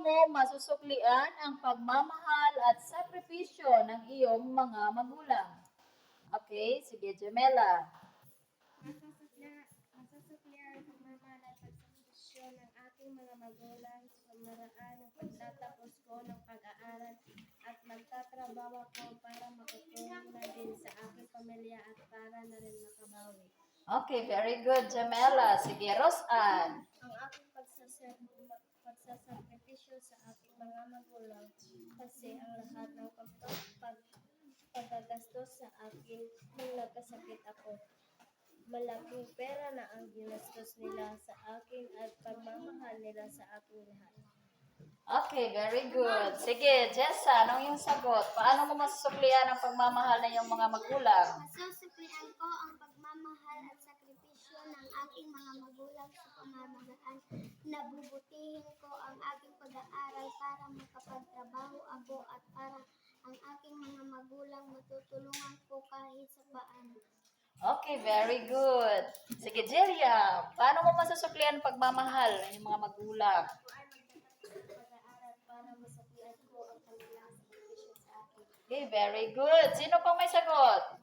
mo masusuklian ang pagmamahal at sakripisyo ng iyong mga magulang? Okay, sige, Jamela. Masasukla, masasuklian ang pagmamahal at pagsasosyo ng aking mga magulang sa pamaraan ng pagtatapos ko ng pag-aaral at magtatrabaho ko para makatulong na din sa aking pamilya at para na rin makabawi. Okay, very good, Jamela. Sige, Rosan. Ang aking pagsasar pagsasakripisyo sa aking mga magulang kasi ang lahat ng kapag pag, paggagastos sa akin nung nagkasakit ako. Malaking pera na ang ginastos nila sa akin at pagmamahal nila sa aking lahat. Okay, very good. Sige, Jessa, anong yung sagot? Paano mo masusuklian ang pagmamahal ng iyong mga magulang? Masusuklian ko ang pagmamahal at sakripisyo ng aking mga magulang sa pamamagaan. Para makapagtrabaho ako at para ang aking mga magulang matutulungan ko kahit sa paano. Okay, very good. Sige, Jelia, paano mo masusuklian ang pagmamahal ng mga magulang? Ako ay magtatapos sa pag-aaral para masuklian ko ang kanilang sakripisyo sa akin. Okay, very good. Sino pang may sagot?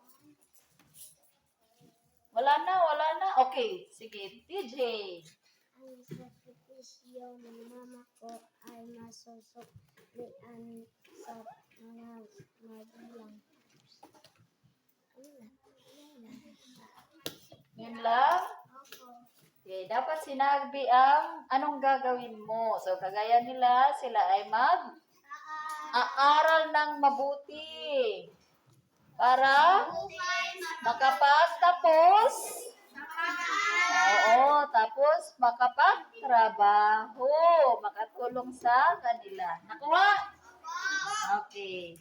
Wala na, wala na. Okay, sige, TJ. Ang sakripisyo ng mama ko ay masusuklian sa mga magulang. Yun lang? Okay, dapat sinabi ang anong gagawin mo. So, kagaya nila, sila ay mag aaral ng mabuti para makapagtapos. Tapos makapagtrabaho, makatulong sa kanila. Nakuha? Okay.